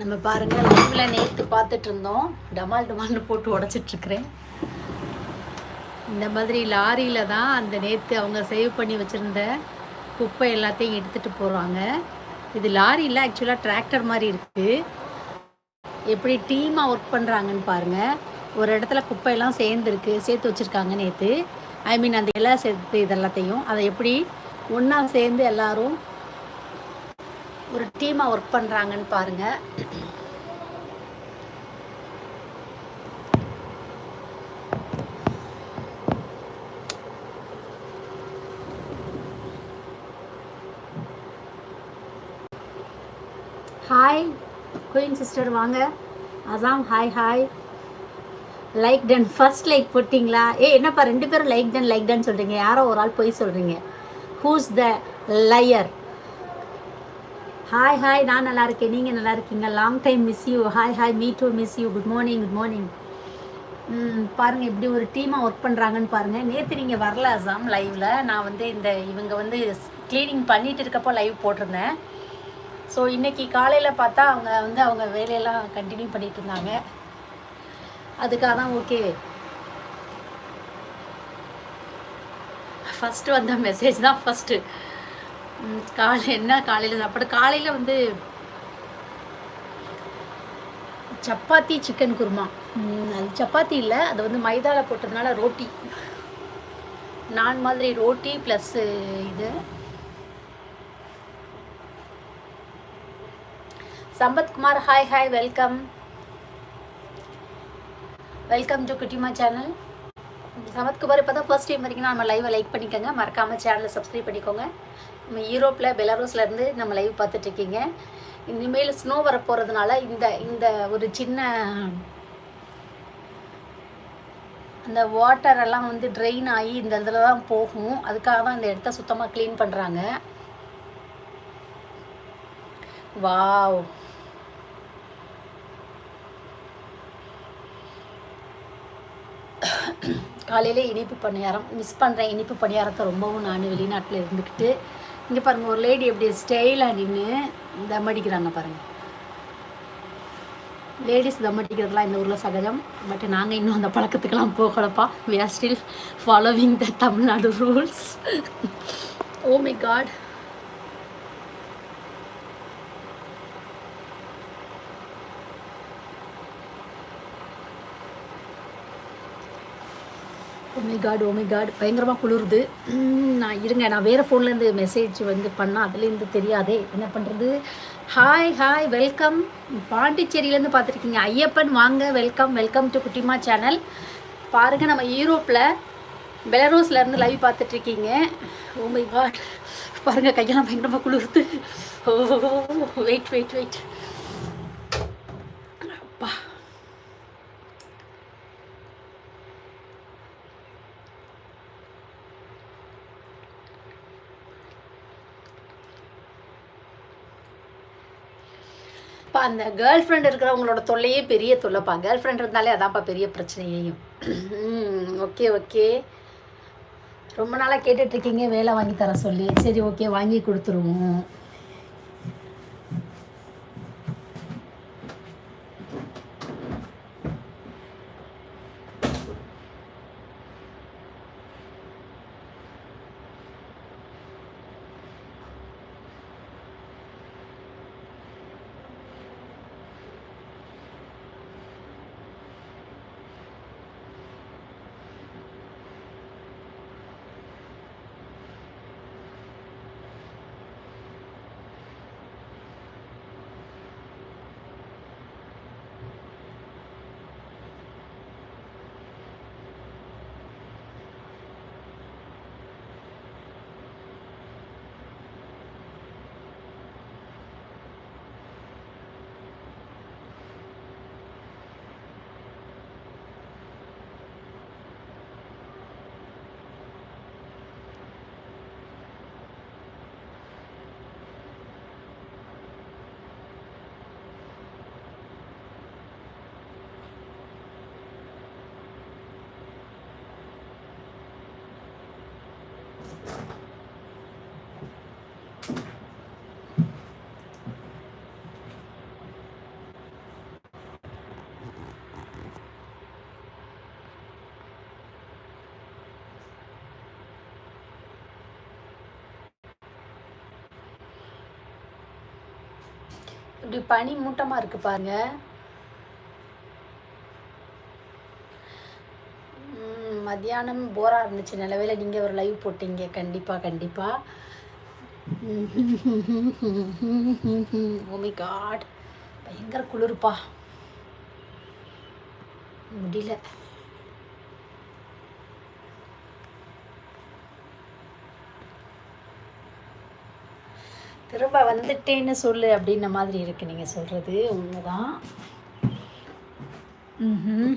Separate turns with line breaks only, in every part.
நம்ம பாருங்க லைவ்ல நேற்று பார்த்துட்டு இருந்தோம். டமால் டமால்னு போட்டு உடைச்சிட்டு இருக்கிறேன் இந்த மாதிரி லாரியில தான் அந்த நேற்று அவங்க சேவ் பண்ணி வச்சிருந்த குப்பை எல்லாத்தையும் எடுத்துட்டு போறாங்க. இது லாரி இல்லை ஆக்சுவலாக டிராக்டர் மாதிரி இருக்கு. எப்படி டீமாக ஒர்க் பண்ணுறாங்கன்னு பாருங்க. ஒரு இடத்துல குப்பையெல்லாம் சேர்ந்துருக்கு சேர்த்து வச்சுருக்காங்க நேற்று ஐ மீன் அந்த எல்லாம் சேர்த்து இது எல்லாத்தையும் அதை எப்படி ஒன்றா சேர்ந்து எல்லாரும் ஒரு டீமாக ஒர்க் பண்ணுறாங்கன்னு பாருங்கள் ஹாய் குயின் சிஸ்டர் வாங்க. Assam hi hi like done first like போட்டிங்களா? ஏ என்னப்பா ரெண்டு பேரும் லைக் டன் லைக் டன் சொல்கிறீங்க யாரோ ஒரு ஆள் போய் சொல்கிறீங்க who's the liar hi hi நான் நல்லா இருக்கேன். நீங்கள் நல்லா இருக்கீங்க long time miss you hi hi me too miss you good morning good morning hmm பாருங்கள் எப்படி ஒரு டீமாக ஒர்க் பண்ணுறாங்கன்னு பாருங்கள் நேற்று நீங்கள் வரல அசாம் லைவில் நான் வந்து இந்த இவங்க வந்து க்ளீனிங் பண்ணிட்டு இருக்கப்போ லைவ் போட்டிருந்தேன். ஸோ இன்றைக்கி காலையில் பார்த்தா அவங்க வந்து அவங்க வேலையெல்லாம் கண்டினியூ பண்ணிட்டு இருந்தாங்க. அதுக்காக தான் ஓகே ஃபஸ்ட்டு வந்த மெசேஜ் தான் ஃபஸ்ட்டு காலை என்ன காலையில் சாப்பாடு? காலையில் வந்து சப்பாத்தி சிக்கன் குருமா. அது சப்பாத்தி இல்லை. அது வந்து மைதாவில் போட்டதுனால ரோட்டி. நான் மாதிரி ரோட்டி ப்ளஸ்ஸு இது. Sampathkumar hi hi welcome welcome to Kuttima channel Samathkumar இப்போ தான் ஃபர்ஸ்ட் டைம் வரைக்கும் நம்ம லைவை லைக் பண்ணிக்கோங்க. மறக்காமல் சேனலை சப்ஸ்கிரைப் பண்ணிக்கோங்க. நம்ம யூரோப்பில் பெலாரோஸ்லேருந்து நம்ம லைவ் பார்த்துட்ருக்கீங்க. இனிமேல் ஸ்னோ வரப்போகிறதுனால இந்த இந்த ஒரு சின்ன அந்த வாட்டர் எல்லாம் வந்து ட்ரெயின் ஆகி இந்த இடத்துல தான் போகும். அதுக்காக தான் இந்த இடத்த சுத்தமாக க்ளீன் பண்ணுறாங்க வாவ் காலையில் இனிப்பு பணியாரம் மிஸ் பண்ணுறேன் இனிப்பு பணியாரத்தை ரொம்பவும் நான் வெளிநாட்டில் இருந்துக்கிட்டு இங்கே பாருங்கள் ஒரு லேடி எப்படி ஸ்டைலாக நின்று தம் அடிக்கிறாங்க பாருங்கள் லேடிஸ் தம் அடிக்கிறதுலாம் இந்த ஊரில் சகஜம். பட் நாங்கள் இன்னும் அந்த பழக்கத்துக்கெல்லாம் போகலப்பா. We are still following the Tamil Nadu rules oh my god oh my god oh my god பயங்கரமாக குளிருது. நான் இருங்க நான் வேறு ஃபோன்லேருந்து மெசேஜ் வந்து பண்ணால் அதுலேருந்து தெரியாதே. என்ன பண்ணுறது ஹாய் ஹாய் வெல்கம் பாண்டிச்சேரியிலேருந்து பார்த்துருக்கீங்க. ஐயப்பன் வாங்க welcome welcome to Kuttima channel பாருங்கள் நம்ம யூரோப்பில் பெலரோஸ்லேருந்து லைவ் பார்த்துட்ருக்கீங்க. Oh ஓமை காட் பாருங்கள் கையெல்லாம் பயங்கரமாக குளிருது. ஓ வெயிட் வெயிட் வெயிட் இப்போ அந்த கேர்ள் ஃப்ரெண்ட் இருக்கிறவங்களோட தொல்லையே பெரிய தொல்லைப்பா. கேர்ள் ஃப்ரெண்ட் இருந்தாலே அதான்ப்பா பெரிய பிரச்சனையையும். ஓகே ஓகே ரொம்ப நாளாக கேட்டுட்ருக்கீங்க வேலை வாங்கி தர சொல்லி. சரி ஓகே வாங்கி கொடுத்துருவோம். இப்படி பனி மூட்டமாக இருக்குது பாருங்கள் மத்தியானம் போராக இருந்துச்சு நிலவையில் நீங்கள் ஒரு லைவ் போட்டீங்க. கண்டிப்பாக கண்டிப்பாக ஓமி oh காட் பயங்கர குளிர்ப்பா. முடியல. திரும்ப வந்துட்டேன்னு சொல்லு அப்படின்ன மாதிரி இருக்கு நீங்க சொல்றது. உண்மைதான். ம்ஹும்.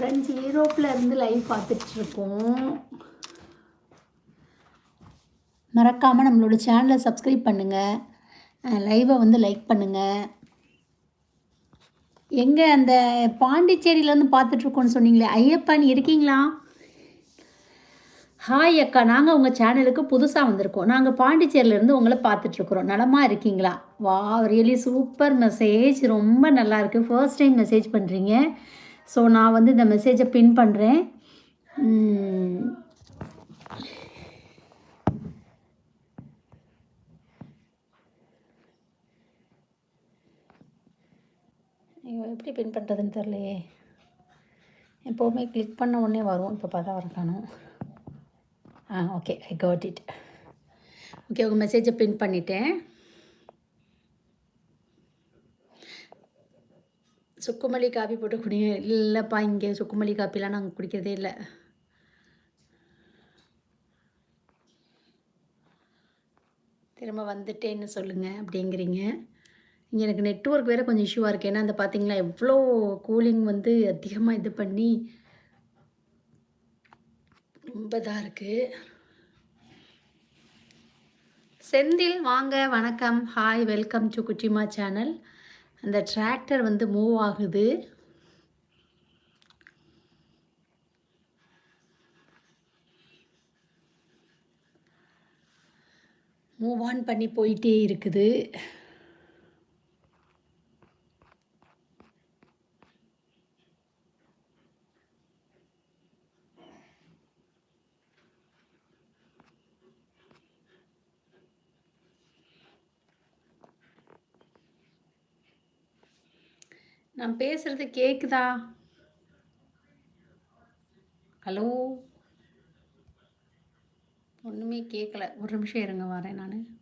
ஃப்ரெண்ட்ஸ் யூரோப்பில் இருந்து லைவ் பார்த்துட்ருக்கோம். மறக்காமல் நம்மளோட சேனலை சப்ஸ்கிரைப் பண்ணுங்கள் லைவை வந்து லைக் பண்ணுங்கள் எங்கே அந்த பாண்டிச்சேரியிலேருந்து பார்த்துட்ருக்கோன்னு சொன்னீங்களே ஐயப்பான் இருக்கீங்களா? ஹாய் அக்கா நாங்கள் உங்கள் சேனலுக்கு புதுசாக வந்திருக்கோம். நாங்கள் பாண்டிச்சேரியிலேருந்து உங்களை பார்த்துட்ருக்குறோம். நலமாக இருக்கீங்களா? வா ரியலி சூப்பர் மெசேஜ் ரொம்ப நல்லாயிருக்கு ஃபர்ஸ்ட் டைம் மெசேஜ் பண்ணுறீங்க ஸோ நான் வந்து இந்த மெசேஜை பின் பண்ணுறேன் எப்படி பின் பண்ணுறதுன்னு தெரிலையே எப்போவுமே கிளிக் பண்ண உடனே வரும். இப்போ பார்த்தா வர காணும். ஆ okay I got it okay உங்கள் மெசேஜை பின் பண்ணிட்டேன். சுக்குமல்லி காப்பி போட்டு குடிங்க. இல்லைப்பா இங்கே சுக்குமல்லி காப்பிலாம் நாங்கள் குடிக்கிறதே இல்லை. திரும்ப வந்துட்டேன்னு சொல்லுங்கள் அப்படிங்கிறீங்க. இங்கே எனக்கு நெட்ஒர்க் வேறு கொஞ்சம் இஷ்யூவாக இருக்குது ஏன்னா அந்த பார்த்தீங்களா எவ்வளோ கூலிங் வந்து அதிகமாக இது பண்ணி ரொம்ப இதாக இருக்குது செந்தில் வாங்க வணக்கம். Hi welcome to Kuttima channel அந்த டிராக்டர் வந்து மூவ் ஆகுது. மூவ் ஆன் பண்ணி போயிட்டே இருக்குது. நான் பேசுறது கேக்குதா? ஹலோ? ஒன்றுமே கேட்கல ஒரு நிமிஷம் இருங்க வரேன் நான்.